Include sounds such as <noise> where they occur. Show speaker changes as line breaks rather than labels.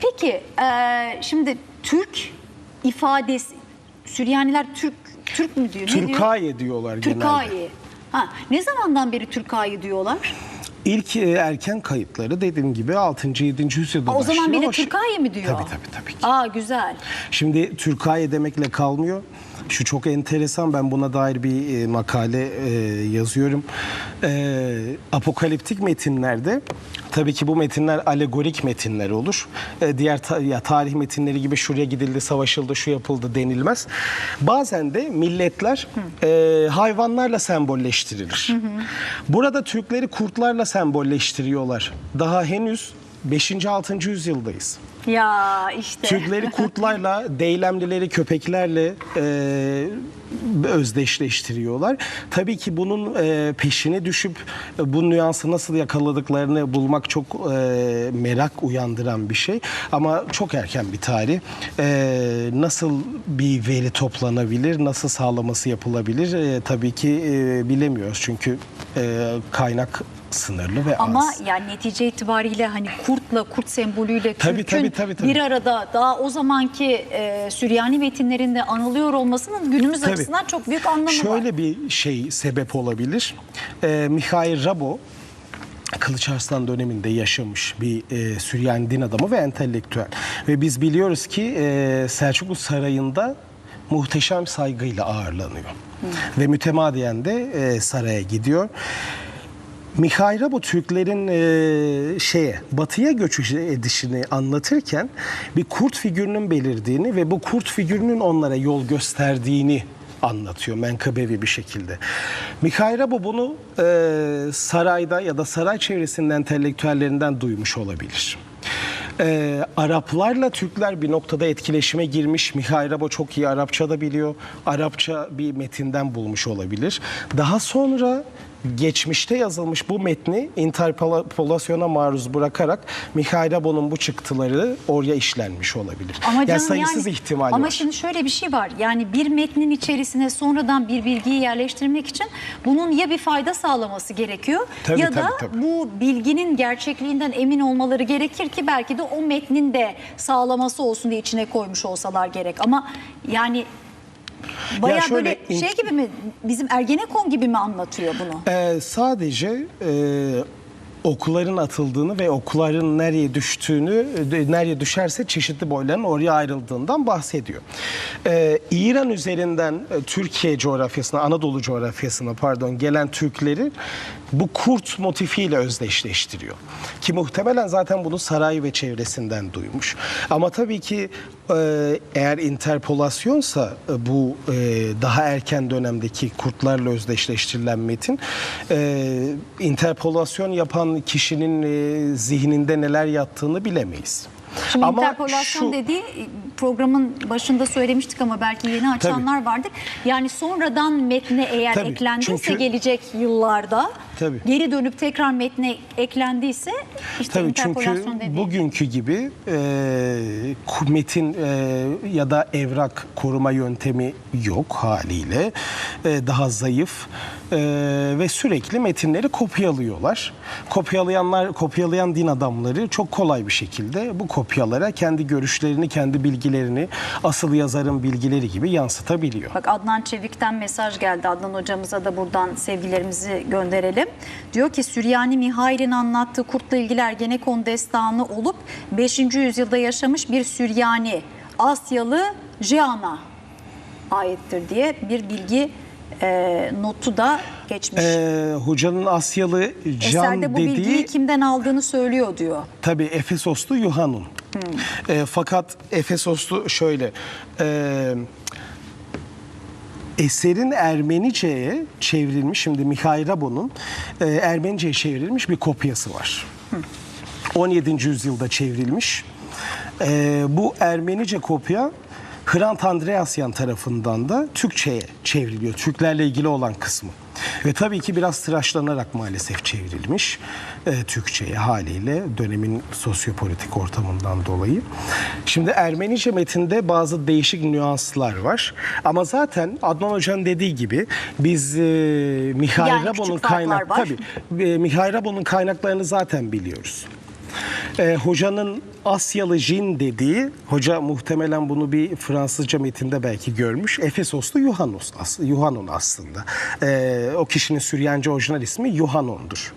Peki e, şimdi Türk ifadesi Süryaniler Türk Türk mü diyor? Ne diyor?
Türkaye diyorlar genelde.
Türkayi. Ha, ne zamandan beri Türkayi diyorlar?
İlk e, erken kayıtları dediğim gibi 6. 7. yüzyılda
Ha, o zaman
başlıyor.
bile
O
Türkayi mi diyor?
Tabii tabii tabii ki.
Aa güzel.
Şimdi Türkaye demekle kalmıyor. Şu çok enteresan ben buna dair bir e, makale e, yazıyorum. E, apokaliptik metinlerde tabii ki bu metinler alegorik metinler olur. E, diğer ta- ya tarih metinleri gibi şuraya gidildi, savaşıldı, şu yapıldı denilmez. Bazen de milletler e, hayvanlarla sembolleştirilir. Burada Türkleri kurtlarla sembolleştiriyorlar. Daha henüz 5. 6. yüzyıldayız.
Ya işte.
Türkleri kurtlarla, <laughs> deylemlileri köpeklerle e, özdeşleştiriyorlar. Tabii ki bunun e, peşine düşüp e, bu nüansı nasıl yakaladıklarını bulmak çok e, merak uyandıran bir şey. Ama çok erken bir tarih. E, nasıl bir veri toplanabilir, nasıl sağlaması yapılabilir e, tabii ki e, bilemiyoruz. Çünkü e, kaynak sınırlı ve
Ama
az.
yani netice itibariyle hani kurtla kurt sembolüyle
Tabii,
Türk'ün
tabii, tabii, tabii.
bir arada daha o zamanki e, Süryani metinlerinde anılıyor olmasının günümüz
Tabii.
açısından çok büyük anlamı var.
Şöyle bir şey sebep olabilir. Ee, Mikhail Rabo Kılıç Arslan döneminde yaşamış bir e, Süryani din adamı ve entelektüel. Ve biz biliyoruz ki e, Selçuklu Sarayı'nda muhteşem saygıyla ağırlanıyor. Ve mütemadiyen de e, saraya gidiyor. Mikhail Rabo Türklerin e, şeye batıya göç edişini anlatırken bir kurt figürünün belirdiğini ve bu kurt figürünün onlara yol gösterdiğini anlatıyor menkıbevi bir şekilde. Mikhail Rabo bunu e, sarayda ya da saray çevresinin entelektüellerinden duymuş olabilir. Ee, Araplarla Türkler bir noktada etkileşime girmiş. Mihail Rabo çok iyi Arapça da biliyor. Arapça bir metinden bulmuş olabilir. Daha sonra geçmişte yazılmış bu metni interpolasyona maruz bırakarak Mihail Rabo'nun bu çıktıları oraya işlenmiş olabilir.
Ama
yani
canım
sayısız
yani-
ihtimal
Ama
var.
şimdi şöyle bir şey var. Yani bir metnin içerisine sonradan bir bilgiyi yerleştirmek için bunun ya bir fayda sağlaması gerekiyor
Tabii,
ya da
tabii, tabii.
bu bilginin gerçekliğinden emin olmaları gerekir ki belki de o metnin de sağlaması olsun diye içine koymuş olsalar gerek. Ama yani bayağı
şöyle
böyle şey gibi mi bizim Ergenekon gibi mi anlatıyor bunu?
Ee, sadece e, okların atıldığını ve okların nereye düştüğünü, e, nereye düşerse çeşitli boyların oraya ayrıldığından bahsediyor. Ee, İran üzerinden e, Türkiye coğrafyasına, Anadolu coğrafyasına pardon gelen Türkleri bu kurt motifiyle özdeşleştiriyor. Ki muhtemelen zaten bunu saray ve çevresinden duymuş. Ama tabii ki e, eğer interpolasyonsa bu e, daha erken dönemdeki kurtlarla özdeşleştirilen metin e, interpolasyon yapan kişinin e, zihninde neler yattığını bilemeyiz.
Şimdi
Ama
interpolasyon
şu-
dediği programın başında söylemiştik ama belki yeni açanlar vardır. Yani sonradan metne eğer
Tabii,
eklendiyse
çünkü-
gelecek yıllarda
Tabii.
geri dönüp tekrar metne eklendiyse işte
Tabii çünkü
interpolasyon dediği.
bugünkü gibi e, metin e, ya da evrak koruma yöntemi yok haliyle. E, daha zayıf e, ve sürekli metinleri kopyalıyorlar. Kopyalayanlar, kopyalayan din adamları çok kolay bir şekilde bu kopyalara kendi görüşlerini, kendi bilgilerini asıl yazarın bilgileri gibi yansıtabiliyor.
Bak Adnan Çevik'ten mesaj geldi. Adnan hocamıza da buradan sevgilerimizi gönderelim. Diyor ki Süryani Mihail'in anlattığı kurtla ilgili Ergenekon destanı olup 5. yüzyılda yaşamış bir Süryani Asyalı Jiana aittir diye bir bilgi e, notu da geçmiş.
E, hocanın Asyalı can
Eserde bu
dediği...
bilgiyi kimden aldığını söylüyor diyor.
Tabii Efesoslu Yuhanun. E, fakat Efesoslu şöyle e, eserin Ermenice'ye çevrilmiş şimdi Mihail Rabo'nun e, Ermenice'ye çevrilmiş bir kopyası var. 17. yüzyılda çevrilmiş. E, bu Ermenice kopya Hrant Andreasyan tarafından da Türkçe'ye çevriliyor. Türklerle ilgili olan kısmı. Ve tabii ki biraz tıraşlanarak maalesef çevrilmiş e, Türkçe'ye haliyle dönemin sosyopolitik ortamından dolayı. Şimdi Ermenice metinde bazı değişik nüanslar var. Ama zaten Adnan Hoca'nın dediği gibi biz e, Mihail
Yani
Rabo'nun kaynak tabii e, Mihail Rabo'nun kaynaklarını zaten biliyoruz. E, hocanın Asyalı Jin dediği, hoca muhtemelen bunu bir Fransızca metinde belki görmüş. Efesoslu Yuhanos, as- Yuhanon aslında. Ee, o kişinin Süryancı orijinal ismi Yuhanon'dur.